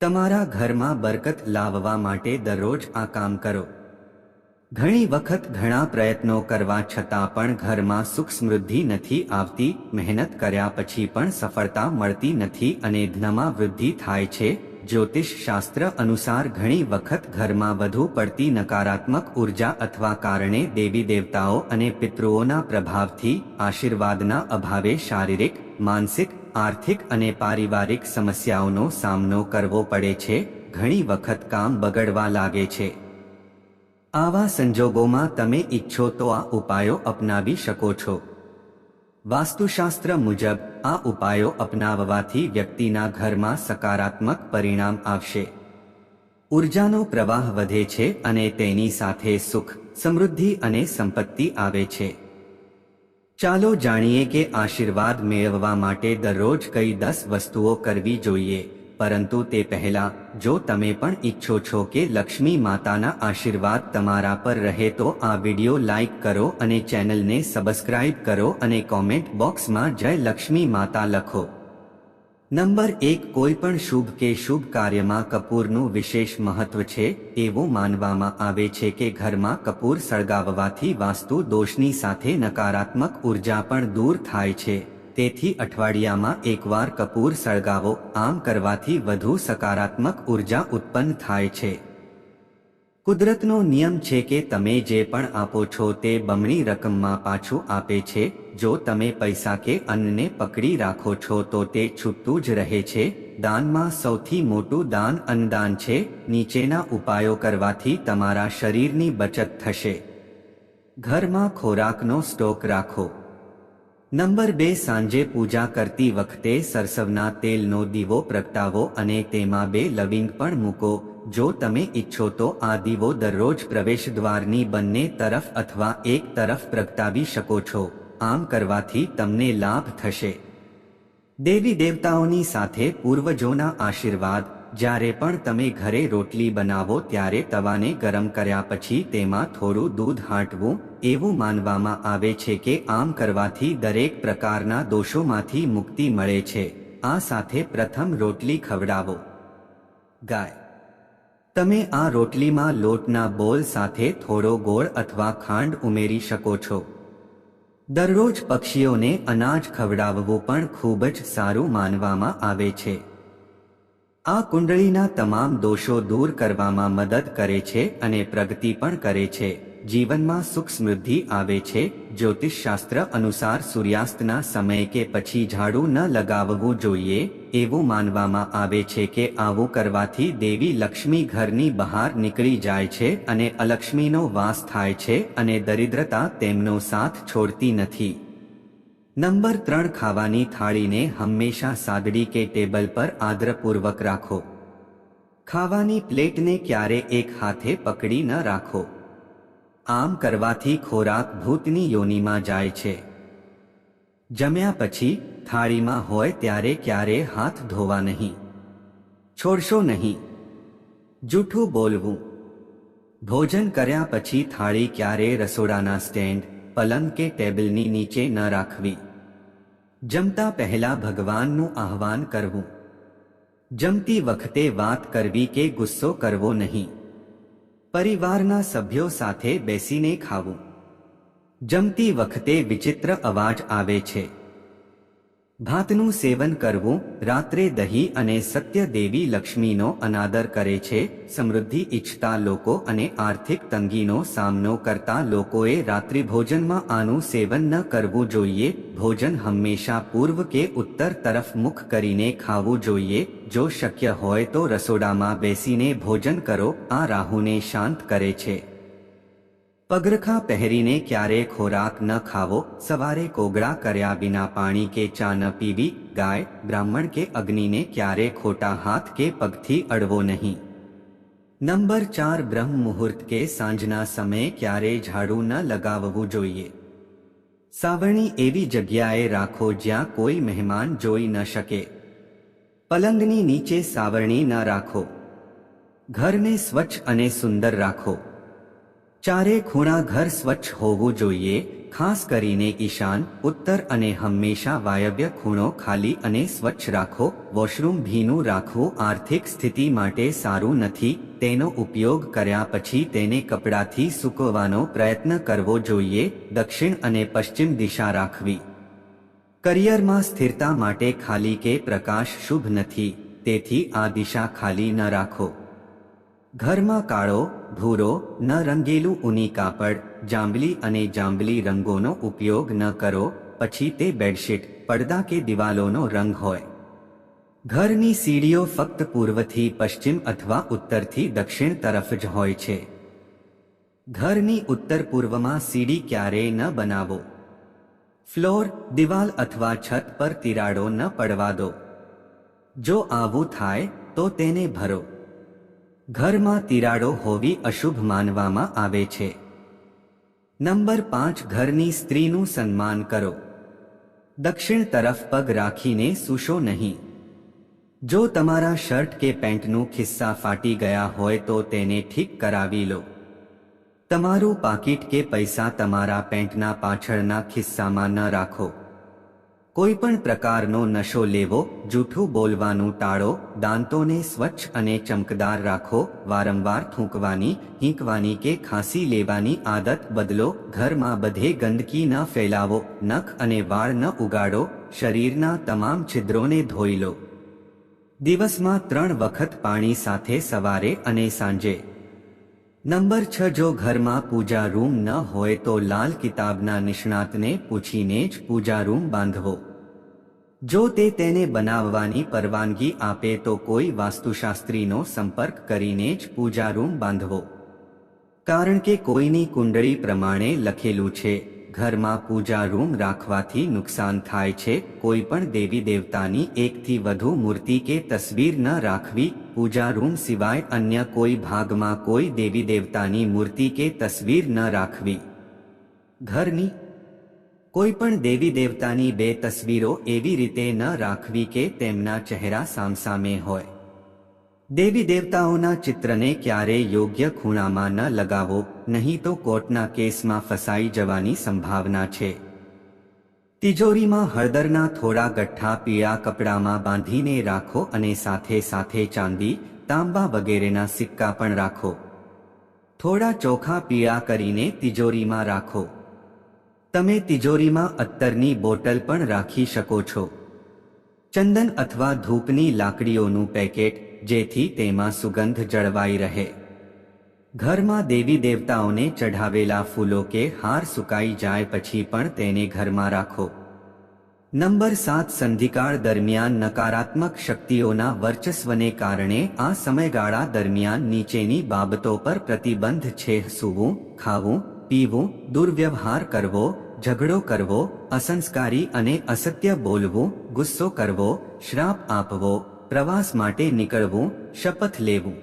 તમારા ઘરમાં બરકત લાવવા માટે દરરોજ આ કામ કરો. ઘણી વખત ઘણા પ્રયત્નો કરવા છતાં પણ ઘરમાં સુખ સમૃદ્ધિ નથી આવતી, મહેનત કર્યા પછી પણ સફળતા મળતી નથી અને ધનમાં વૃદ્ધિ થાય છે. જ્યોતિષ શાસ્ત્ર અનુસાર ઘણી વખત ઘરમાં વધુ પડતી નકારાત્મક ઊર્જા અથવા કારણે દેવી દેવતાઓ અને પિતૃઓના પ્રભાવથી, આશીર્વાદના અભાવે શારીરિક, માનસિક આર્થિક અને પારિવારિક સમસ્યાઓનો સામનો કરવો પડે છે, ઘણી વખત કામ બગડવા લાગે છે. આવા સંજોગોમાં તમે ઈચ્છો તો આ ઉપાયો અપનાવી શકો છો. વાસ્તુશાસ્ત્ર મુજબ, આ ઉપાયો અપનાવવાથી વ્યક્તિના ઘરમાં સકારાત્મક પરિણામ આવશે. ઉર્જાનો પ્રવાહ વધે છે અને તેની સાથે સુખ, સમૃદ્ધિ અને સંપત્તિ આવે છે. ચાલો જાણીએ કે આશીર્વાદ મેળવવા માટે દરરોજ કઈ દસ વસ્તુઓ કરવી જોઈએ. પરંતુ તે પહેલા, જો તમે પણ ઈચ્છો છો કે લક્ષ્મી માતાના આશીર્વાદ તમારા પર રહે તો આ વિડિયો લાઈક કરો અને ચેનલને સબસ્ક્રાઇબ કરો અને કોમેન્ટ બોક્સમાં જય લક્ષ્મી માતા લખો. નંબર એક કોઈ પણ શુભ કે શુભ કાર્યમાં કપૂરનું વિશેષ મહત્વ છે, એવું માનવામાં આવે છે કે ઘરમાં કપૂર સળગાવવાથી વાસ્તુ દોષની સાથે નકારાત્મક ઊર્જા પણ દૂર થાય છે. તેથી અઠવાડિયામાં એકવાર કપૂર સળગાવો, આમ કરવાથી વધુ સકારાત્મક ઊર્જા ઉત્પન્ન થાય છે. કુદરતનો નિયમ છે કે તમે જે પણ આપો છો તે બમણી રકમમાં પાછું આપે છે. જો તમે પૈસા કે અન્નને પકડી રાખો છો તો તે છૂટતું જ રહે છે. દાનમાં સૌથી મોટું દાન અન્નદાન છે. નીચેના ઉપાયો કરવાથી તમારા શરીરની બચત થશે. ઘરમાં ખોરાકનો સ્ટોક રાખો. નંબર બે, સાંજે પૂજા કરતી વખતે સરસવના તેલનો દીવો પ્રગટાવો અને તેમાં બે લવિંગ પણ મૂકો. જો તમે ઈચ્છો તો આ દીવો દરરોજ પ્રવેશ દ્વારની બંને તરફ અથવા એક તરફ પ્રગટાવી શકો છો. આમ કરવાથી તમને લાભ થશે. દેવી દેવતાઓની સાથે પૂર્વજોના આશીર્વાદ. જ્યારે પણ તમે ઘરે રોટલી બનાવો ત્યારે તવાને ગરમ કર્યા પછી તેમાં થોડું દૂધ હાંટવું એવું માનવામાં આવે છે કે આમ કરવાથી દરેક પ્રકારના દોષોમાંથી મુક્તિ મળે છે. આ સાથે પ્રથમ રોટલી ખવડાવો. ગાય તમે આ રોટલીમાં લોટના બોલ સાથે થોડો ગોળ અથવા ખાંડ ઉમેરી શકો છો. દરરોજ પક્ષીઓને અનાજ ખવડાવવું પણ ખૂબ જ સારું માનવામાં આવે છે. આ કુંડળીના તમામ દોષો દૂર કરવામાં મદદ કરે છે અને પ્રગતિ પણ કરે છે. જીવનમાં સુખ સમૃદ્ધિ આવે છે. જ્યોતિષ શાસ્ત્ર અનુસાર સૂર્યાસ્તના સમય કે પછી ઝાડુ ન લગાવવું જોઈએ, એવું માનવામાં આવે છે કે આવું કરવાથી દેવી લક્ષ્મી ઘરની બહાર નીકળી જાય છે અને અલક્ષ્મીનો વાસ થાય છે અને દરિદ્રતા તેમનો સાથ છોડતી નથી. નંબર ત્રણ, ખાવાની થાળીને હંમેશા સાદડી કે ટેબલ પર આદરપૂર્વક રાખો. ખાવાની પ્લેટને ક્યારે એક હાથે પકડી ન રાખો. આમ કરવાથી ખોરાક ભૂતની યોનિમાં જાય છે. જમ્યા પછી થાળીમાં હોય ત્યારે ક્યારે હાથ ધોવા નહીં. છોડશો નહીં. જૂઠું બોલવું. ભોજન કર્યા પછી થાળી ક્યારે રસોડાના સ્ટેન્ડ, પલંગ કે ટેબલની નીચે ન રાખવી. જમતા પહેલા ભગવાનનું આહ્વાન કરવું. જમતી વખતે વાત કરવી કે ગુસ્સો કરવો નહીં. પરિવારના સભ્યો સાથે બેસીને ખાવું. જમતી વખતે વિચિત્ર અવાજ આવે છે. ભાતનું સેવન કરવું રાત્રે દહીં અને સત્ય દેવી લક્ષ્મીનો અનાદર કરે છે, સમૃદ્ધિ ઈચ્છતા લોકો અને આર્થિક તંગીનો સામનો કરતા લોકોએ રાત્રિ ભોજનમાં આનું સેવન ન કરવું જોઈએ, ભોજન હંમેશા પૂર્વ કે ઉત્તર તરફ મુખ કરીને ખાવું જોઈએ જો શક્ય હોય તો રસોડામાં બેસીને ભોજન કરો, આ રાહુને શાંત કરે છે. પગરખા પહેરીને ક્યારે ખોરાક ન ખાવો, સવારે કોગળા કર્યા વિના પાણી કે ચા ન પીવી, ગાય, બ્રાહ્મણ કે અગ્નિને ક્યારે ખોટા હાથ કે પગથી અડવો નહીં. નંબર ચાર બ્રહ્મ મુહૂર્ત કે સાંજના સમયે ક્યારે ઝાડુ ન લગાવવું જોઈએ. સાવરણી એવી જગ્યાએ રાખો જ્યાં કોઈ મહેમાન જોઈ ન શકે. પલંગની નીચે સાવરણી ન રાખો. ઘરને સ્વચ્છ અને સુંદર રાખો. ચારે ખૂણા ઘર સ્વચ્છ હોવું જોઈએ, ખાસ કરીને ઈશાન, ઉત્તર અને હંમેશા વાયવ્ય ખૂણો ખાલી અને સ્વચ્છ રાખો. વોશરૂમ ભીનું રાખવું આર્થિક સ્થિતિ માટે સારું નથી, તેનો ઉપયોગ કર્યા પછી તેને કપડાથી સૂકવવાનો પ્રયત્ન કરવો જોઈએ. દક્ષિણ અને પશ્ચિમ દિશા રાખવી. કરિયરમાં સ્થિરતા માટે ખાલી કે પ્રકાશ શુભ નથી, તેથી આ દિશા ખાલી ન રાખો. ઘરમાં કાળો, ભૂરો, ન રંગેલું ઊની કાપડ, જાંબલી અને જાંબલી રંગોનો ઉપયોગ ન કરો, પછી તે બેડશીટ, પડદા કે દિવાલોનો રંગ હોય. ઘરની સીડીઓ ફક્ત પૂર્વથી પશ્ચિમ અથવા ઉત્તરથી દક્ષિણ તરફ જ હોય છે. ઘરની ઉત્તર પૂર્વમાં સીડી ક્યારેય ન બનાવો. ફ્લોર, દિવાલ અથવા છત પર તિરાડો ન પડવા દો. જો આવું થાય, તો તેને ભરો. ઘરમાં તિરાડો હોવી અશુભ માનવામાં આવે છે. નંબર પાંચ, ઘરની સ્ત્રીનું સન્માન કરો. દક્ષિણ તરફ પગ રાખીને સૂશો નહીં. જો તમારા શર્ટ કે પેન્ટનું ખિસ્સા ફાટી ગયા હોય તો તેને ઠીક કરાવી લો. તમારું પાકીટ કે પૈસા તમારા પેન્ટના પાછળના ખિસ્સામાં ન રાખો. કોઈ પણ પ્રકારનો નશો લેવો, જૂઠું બોલવાનું ટાળો, દાંતોને સ્વચ્છ અને ચમકદાર રાખો, વારંવાર થૂંકવાની, હીંકવાની કે ખાંસી લેવાની આદત બદલો, ઘરમાં બધે ગંદકી ન ફેલાવો, નખ અને વાળ ન ઉગાડો, શરીરના તમામ છિદ્રોને ધોઈ લો. દિવસમાં ત્રણ વખત પાણી સાથે સવારે અને સાંજે. નંબર છ, જો ઘરમાં પૂજા રૂમ ન હોય તો લાલ કિતાબના નિષ્ણાતને પૂછીને જ પૂજા રૂમ બાંધવો. જો તે તેને બનાવવાની પરવાનગી આપે તો કોઈ વાસ્તુશાસ્ત્રીનો સંપર્ક કરીને જ પૂજા રૂમ બાંધવો. કારણ કે કોઈની કુંડળી પ્રમાણે લખેલું છે ઘરમાં પૂજા રૂમ રાખવાથી નુકસાન થાય છે. કોઈ પણ દેવી દેવતાની એકથી વધુ મૂર્તિ કે તસવીર ન રાખવી. પૂજા રૂમ સિવાય અન્ય કોઈ ભાગમાં કોઈ દેવી દેવતાની મૂર્તિ કે તસવીર ન રાખવી. ઘરની કોઈ પણ દેવી દેવતાની બે તસવીરો એવી રીતે ન રાખવી કે તેમના ચહેરા સામસામે હોય. દેવી દેવતાઓના ચિત્રને ક્યારેય યોગ્ય ખૂણામાં ન લગાવો, નહીં તો કોર્ટના કેસમાં ફસાઈ જવાની સંભાવના છે. તિજોરીમાં હળદરના થોડા ગઠ્ઠા પીળા કપડામાં બાંધીને રાખો અને સાથે સાથે ચાંદી, તાંબા વગેરેના સિક્કા પણ રાખો. થોડા ચોખા પીળા કરીને તિજોરીમાં રાખો. તમે તિજોરીમાં અત્તરની બોટલ પણ રાખી શકો છો. ચંદન અથવા ધૂપની લાકડીઓનું પેકેટ, જેથી તેમાં સુગંધ જળવાઈ રહે. ઘરમાં દેવી દેવતાઓને ચઢાવેલા ફૂલો કે હાર સુકાઈ જાય પછી પણ તેને ઘરમાં રાખો. નંબર સાત સંધિકાળ દરમિયાન નકારાત્મક શક્તિઓના વર્ચસ્વને કારણે આ સમયગાળા દરમિયાન નીચેની બાબતો પર પ્રતિબંધ છે. સૂવું, ખાવું, પીવું, દુર્વ્યવહાર કરવો ઝઘડો કરવો, અસંસ્કારી અને અસત્ય બોલવું, ગુસ્સો કરવો, શ્રાપ આપવો, પ્રવાસ માટે નીકળવું, શપથ લેવું.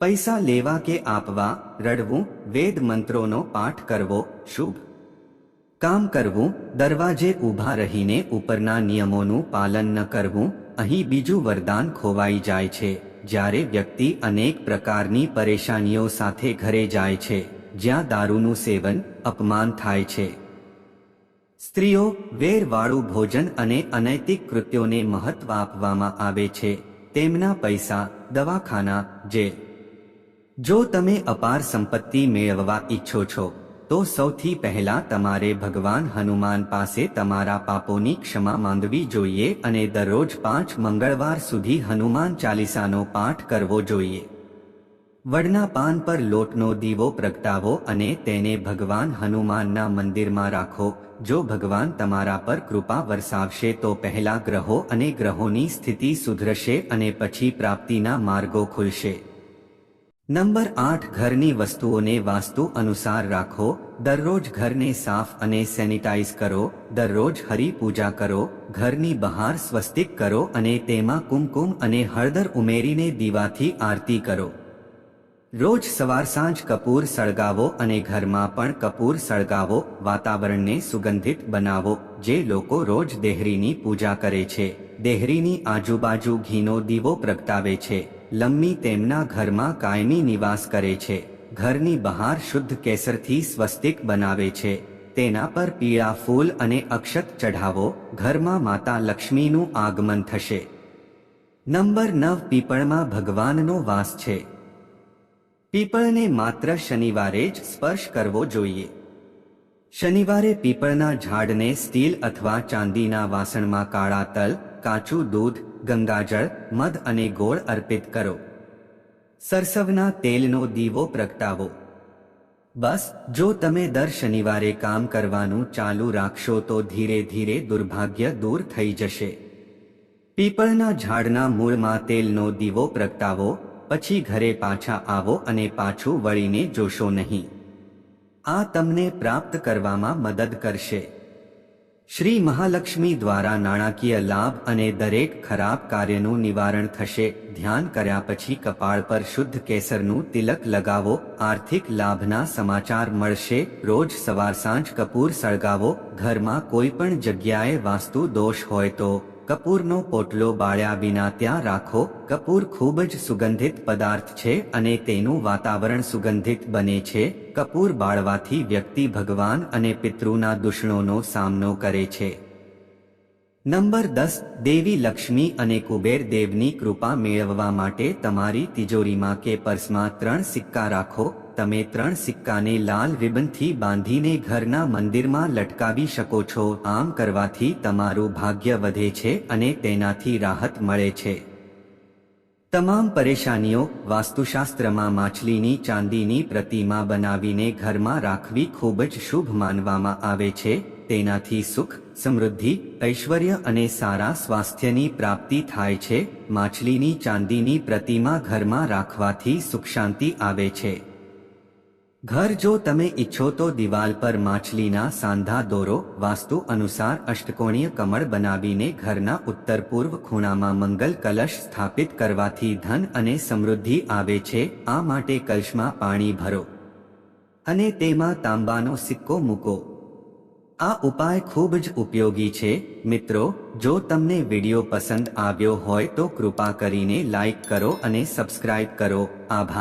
પૈસા લેવા કે આપવા, રડવું, વેદ મંત્રોનો પાઠ કરવો, શુભ. કામ કરવું, દરવાજે ઊભા રહીને ઉપરના નિયમોનું પાલન ન કરવું, અહીં બીજું વરદાન ખોવાઈ જાય છે, જ્યારે વ્યક્તિ અનેક પ્રકારની પરેશાનીઓ સાથે ઘરે જાય છે, જ્યાં દારૂનું સેવન અપમાન થાય છે. સ્ત્રીઓ વેરવાળું ભોજન અને અનૈતિક કૃત્યોને મહત્વ આપવામાં આવે છે. તેમના પૈસા, દવાખાના, જે જો તમે અપાર સંપત્તિ મેળવવા ઈચ્છો છો, તો સૌથી પહેલા તમારે ભગવાન હનુમાન પાસે તમારા પાપોની ક્ષમા માંગવી જોઈએ અને દરરોજ પાંચ મંગળવાર સુધી હનુમાન ચાલીસાનો પાઠ કરવો જોઈએ. વડના પાન પર લોટનો દીવો પ્રગટાવો અને તેને ભગવાન હનુમાનના મંદિરમાં રાખો. જો ભગવાન તમારા પર કૃપા વરસાવશે તો પહેલા ગ્રહો અને ગ્રહોની સ્થિતિ સુધરશે અને પછી પ્રાપ્તિના માર્ગો ખુલશે. નંબર આઠ, ઘરની વસ્તુઓને વાસ્તુ અનુસાર રાખો. દરરોજ ઘરને સાફ અને સેનિટાઈઝ કરો. દરરોજ હરી પૂજા કરો. ઘરની બહાર સ્વસ્તિક કરો અને તેમાં કુમકુમ અને હળદર ઉમેરીને દીવાથી આરતી કરો. રોજ સવાર સાંજ કપૂર સળગાવો અને ઘરમાં પણ કપૂર સળગાવો, વાતાવરણને સુગંધિત બનાવો, જે લોકો રોજ દેહરીની પૂજા કરે છે. દેહરીની આજુબાજુ ઘીનો દીવો પ્રગટાવે છે. લમ્મી તેમના ઘરમાં કાયમી નિવાસ કરે છે. ઘરની બહાર શુદ્ધ કેસરથી સ્વસ્તિક બનાવે છે. તેના પર પીળા ફૂલ અને અક્ષત ચઢાવો, ઘરમાં માતા લક્ષ્મીનું આગમન થશે. નંબર નવ, પીપળમાં ભગવાનનો વાસ છે. પીપળને માત્ર શનિવારે જ સ્પર્શ કરવો જોઈએ. શનિવારે પીપળના ઝાડને સ્ટીલ અથવા ચાંદીના વાસણમાં કાળા તલ, કાચું દૂધ, ગંગાજળ, મધ અને ગોળ અર્પિત કરો. સરસવના તેલનો દીવો પ્રગટાવો. બસ, જો તમે દર શનિવારે કામ કરવાનું ચાલુ રાખશો તો ધીરે ધીરે દુર્ભાગ્ય દૂર થઈ જશે. પીપળના ઝાડના મૂળમાં તેલનો દીવો પ્રગટાવો. પછી ઘરે પાછા આવો અને પાછું વળીને જોશો નહીં. આ તમને પ્રાપ્ત કરવામાં મદદ કરશે. શ્રી મહાલક્ષ્મી દ્વારા નાણાકીય લાભ અને દરેક ખરાબ કાર્યનું નિવારણ થશે. ધ્યાન કર્યા પછી કપાળ પર શુદ્ધ કેસરનું તિલક લગાવો. આર્થિક લાભના સમાચાર મળશે. રોજ સવાર સાંજ કપૂર સળગાવો. ઘરમાં કોઈ પણ જગ્યાએ વાસ્તુ દોષ હોય તો કપૂરનો પોટલો બાળ્યા વિના ત્યાં રાખો, કપૂર ખૂબ જ સુગંધિત પદાર્થ છે અને તેનું વાતાવરણ સુગંધિત બને છે. કપૂર બાળવાથી વ્યક્તિ ભગવાન અને પિતૃના દુષણોનો સામનો કરે છે. નંબર દસ, દેવી લક્ષ્મી અને કુબેર દેવની કૃપા મેળવવા માટે તમારી તિજોરીમાં કે પર્સમાં ત્રણ સિક્કા રાખો તમે ત્રણ સિક્કાને લાલ રિબનથી બાંધીને ઘરના મંદિરમાં લટકાવી શકો છો. આમ કરવાથી તમારું ભાગ્ય વધે છે અને તેનાથી રાહત મળે છે. તમામ પરેશાનીઓ વાસ્તુશાસ્ત્રમાં માછલીની ચાંદીની પ્રતિમા બનાવીને ઘરમાં રાખવી ખૂબ જ શુભ માનવામાં આવે છે. તેનાથી સુખ, સમૃદ્ધિ, ઐશ્વર્ય અને સારા સ્વાસ્થ્યની પ્રાપ્તિ થાય છે. માછલીની ચાંદીની પ્રતિમા ઘરમાં રાખવાથી સુખ શાંતિ આવે છે. ઘર જો તમે ઈચ્છો તો દિવાલ પર માછલીના સાંધા દોરો, વાસ્તુ અનુસાર અષ્ટકોણીય કમળ બનાવીને ઘરના ઉત્તર પૂર્વ ખૂણામાં મંગલ કલશ સ્થાપિત કરવાથી ધન અને સમૃદ્ધિ આવે છે, આ માટે કલશમાં પાણી ભરો. અને તેમાં તાંબાનો સિક્કો મૂકો. આ ઉપાય ખૂબ જ ઉપયોગી છે, મિત્રો, જો તમને વીડિયો પસંદ આવ્યો હોય તો કૃપા કરીને લાઈક કરો અને સબસ્ક્રાઇબ કરો. આભાર.